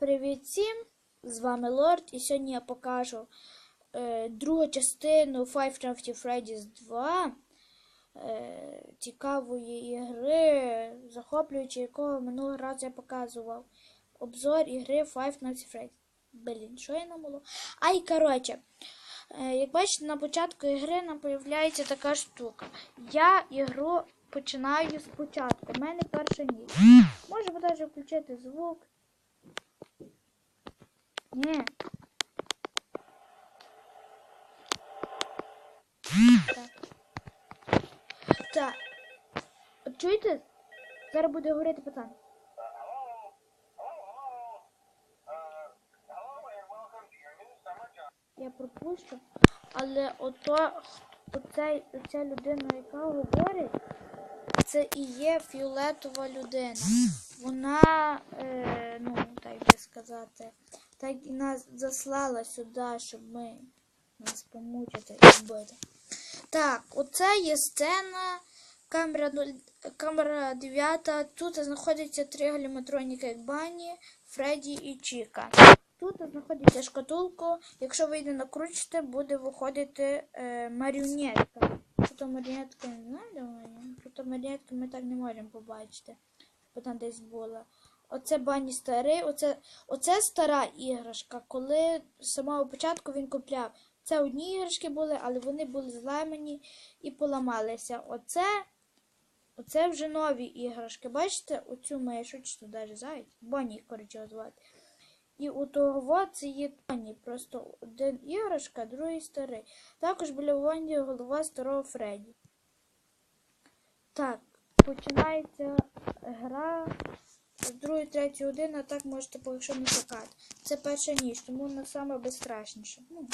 Привіт всім! З вами Лорд, і сьогодні я покажу е, другу частину Five Nights Freddy's 2 е, цікавої ігри, захоплюючи якого минулого разу я показував. Обзор ігри Five Nights at Freddy's. Блін, що я намало? Ай, коротше, е, як бачите, на початку ігри нам появляється така штука. Я ігру починаю спочатку. У мене перша ніч. Можемо навіть включити звук. Ні. Так. Так. Чуєте? Зараз буде говорити пацан. Я пропущу. Але ото, оцей, оця людина, яка говорить, це і є фіолетова людина. Вона, е, ну, так би сказати, так і нас заслала сюди, щоб ми нас помучити і вбити. Так, оце є сцена. Камера, 0, камера 9. Тут знаходяться три як Бані, Фредді і Чіка. Тут знаходиться шкатулка. Якщо ви її накручите, буде виходити е, маріонетка. Тут маріонетка не знаю, вона є. Тут маріонетку ми так не можемо побачити. Бо там десь була. Оце бані старий, оце, оце стара іграшка. Коли з самого початку він купляв. Це одні іграшки були, але вони були зламані і поламалися. Оце, оце вже нові іграшки. Бачите, оцю тут навіть зайць? Бонні їх, коротше, звати. І у того це є Тоні. Просто один іграшка, другий старий. Також біля Вонді голова старого Фредді. Так, починається гра з другої, третьої години, а так можете, якщо не чекати. Це перша ніч, тому вона саме безстрашніша. Ну,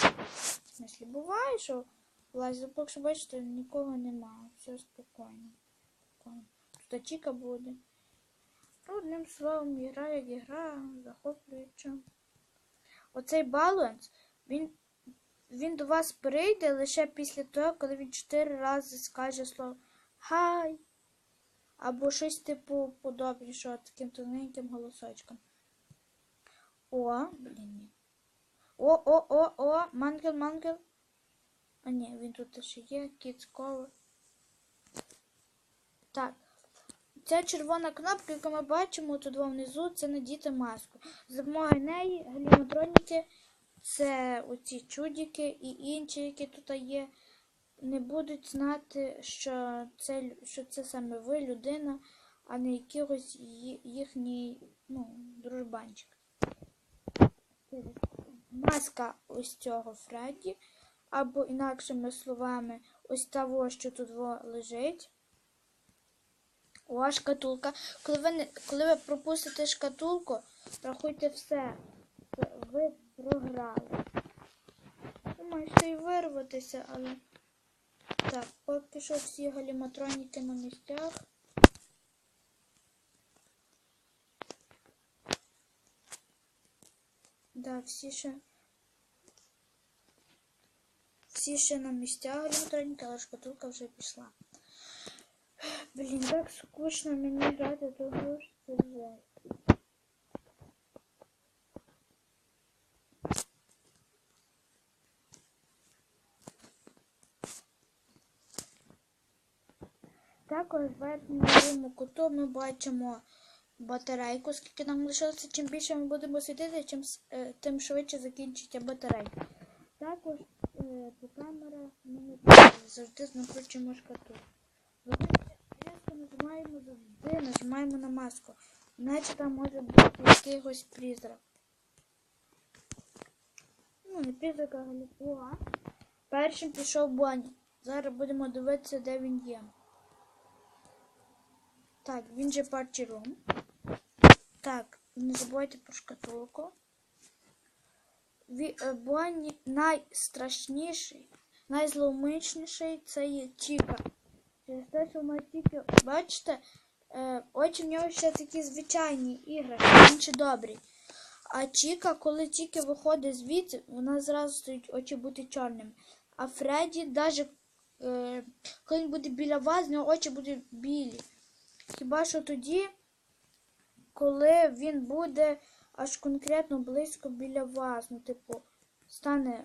в смислі, буває, що лазить, поки що бачите, нікого немає. Все спокійно. спокійно. Тут Чіка буде. Ну, Одним словом, ігра як ігра, захоплююча. Оцей баланс, він, він до вас прийде лише після того, коли він чотири рази скаже слово Хай. Або щось типу подобнішого таким тоненьким голосочком. О, блін. ні. О, о, о, о, мангел, мангел. А ні, він тут ще є, кіцково. Так. Ця червона кнопка, яку ми бачимо тут внизу, це надіти маску. За допомогою неї галіматроніки, це оці чудики і інші, які тут є, не будуть знати, що це, що це саме ви, людина, а не якийсь їхній ну, дружбанчик. Маска ось цього Фредді, або інакшими словами, ось того, що тут лежить. О, шкатулка. Коли ви, коли ви пропустите шкатулку, рахуйте все. Ви програли. Ви можете і вирватися, але. Так, що всі галіматроніки на місцях. Да, всі ще. Всі ще на місцях галіматроніки, але шкатулка вже пішла. Блін, так скучно мені грати ту гру, що це жесть. Також в верхньому куту ми бачимо батарейку, скільки нам лишилося. Чим більше ми будемо світити, чим, е, тим швидше закінчиться батарейка. Також е, по камерах ми завжди накручуємо шкатулку. Різко нажимаємо завжди, нажимаємо на маску. Іначе там може бути якийсь призрак. Ну, не призрак, а галіпуа. Першим пішов Бонні. Зараз будемо дивитися, де він є. Так, він же парті рум. Так, не забувайте про шкатулку. Е, Бонні найстрашніший, найзловмисніший це є Чіка. Через те, що вона тільки, бачите, е, очі в нього ще такі звичайні ігри, інші добрі. А Чіка, коли тільки виходить звідси, вона зразу стоїть очі бути чорними. А Фредді, навіть е, коли він буде біля вас, в нього очі будуть білі. Хіба що тоді, коли він буде аж конкретно близько біля вас. Ну, типу, стане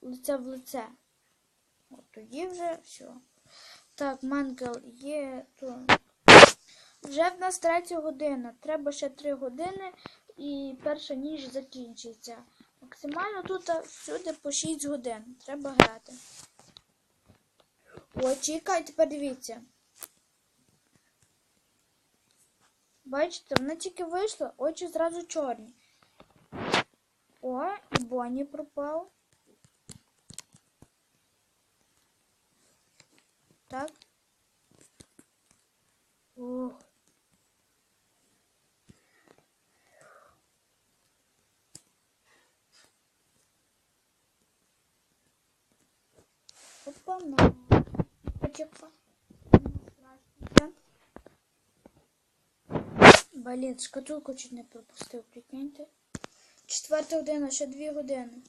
лице в лице. От тоді вже все. Так, мангал є. То... Вже в нас третя година. Треба ще три години і перша ніч закінчиться. Максимально тут всюди по 6 годин. Треба грати. О, чекай, тепер Бачите, вона тільки вийшла, очі зразу чорні. О, і Бонні пропав. Так. Ох. Опа, на. Почекай. Блін, шкатулку чуть не пропустив, прикиньте. Четверта година, ще дві години.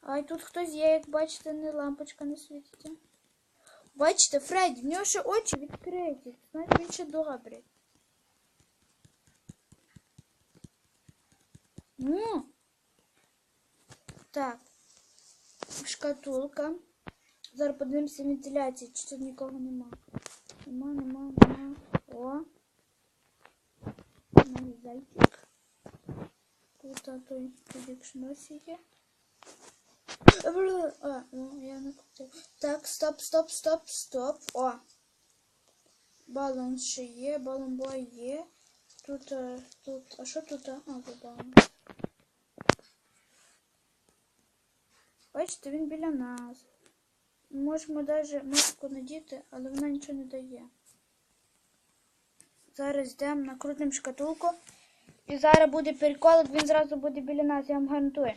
Ай, тут хтось є, як бачите, не лампочка не світиться. Бачите, Фредді, в нього ще очі відкриті. Значить, він ще добрий. Ну. Так. Шкатулка. Зараз подивимося вентиляції, чи тут нікого нема. Нема, нема, нема. О. Новий зайчик. Тут а той предикшносі є. А, ну, я не хотів. Так, стоп, стоп, стоп, стоп. О. Балон ще є, балонбой є. Тут, а, тут, а що тут? А, тут балон. Бачите, він біля нас. Можемо навіть маску надіти, але вона нічого не дає. Зараз йдемо, накрутимо шкатулку. І зараз буде переколик, він зразу буде біля нас, я вам гарантую.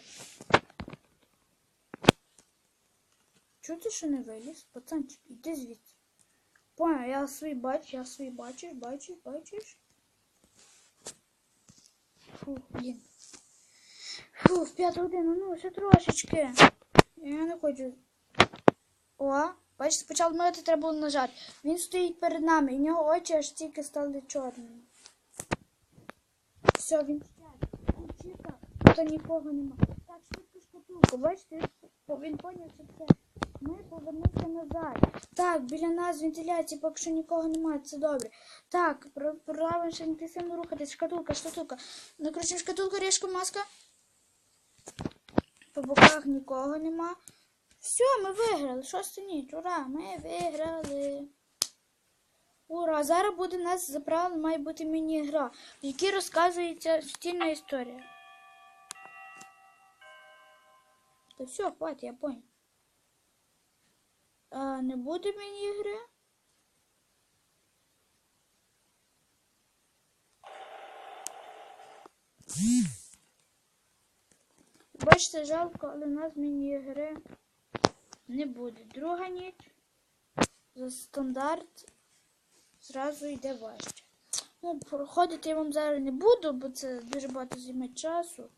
Чого ти ще не виліз? Пацанчик, іди звідси. Понял, я свій бачу, я свій бачиш, бачиш, бачиш. Фу, блін. Фу, в п'яту годину, ну, ще трошечки. Я не хочу. О, бачите, спочатку мити треба було нажати. Він стоїть перед нами, і в нього очі аж тільки стали чорними. Все, він. Чіка, тут нікого нема. Так, швидко шкатулку. Бачите, він- поняв, що це. Ми повернемося назад. Так, біля нас вентиляції, поки що нікого немає, це добре. Так, правильно сильно рухатись. Шкатулка, шкатулка. Накручуємо шкатулку, ріжку, маска. По боках нікого нема. Все, ми виграли. Шоста ніч. Ура! Ми виграли. Ура! Зараз буде у нас за має бути міні-гра, в якій розказується стільна історія. Та все, хватить, я понял. А не буде міні-гри? Бачите, жалко, але в нас міні-гри не буде. Друга ніч за стандарт зразу йде важче. Ну, проходити я вам зараз не буду, бо це дуже багато займе часу.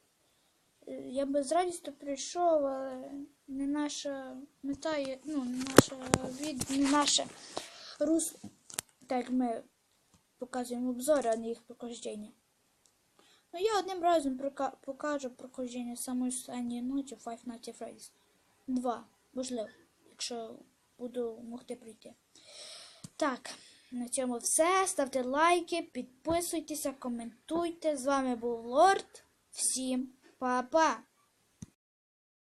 Е, Я би з радістю прийшов, але не наша мета є, ну, не наша від, не наше русло. Так ми показуємо обзори, а не їх прохождення. Ну, я одним разом покажу прохождення самої останньої ночі Five Nights at Freddy's. Два, можливо, якщо буду могти прийти. Так, на цьому все. Ставте лайки, підписуйтеся, коментуйте. З вами був Лорд. Всім па-па!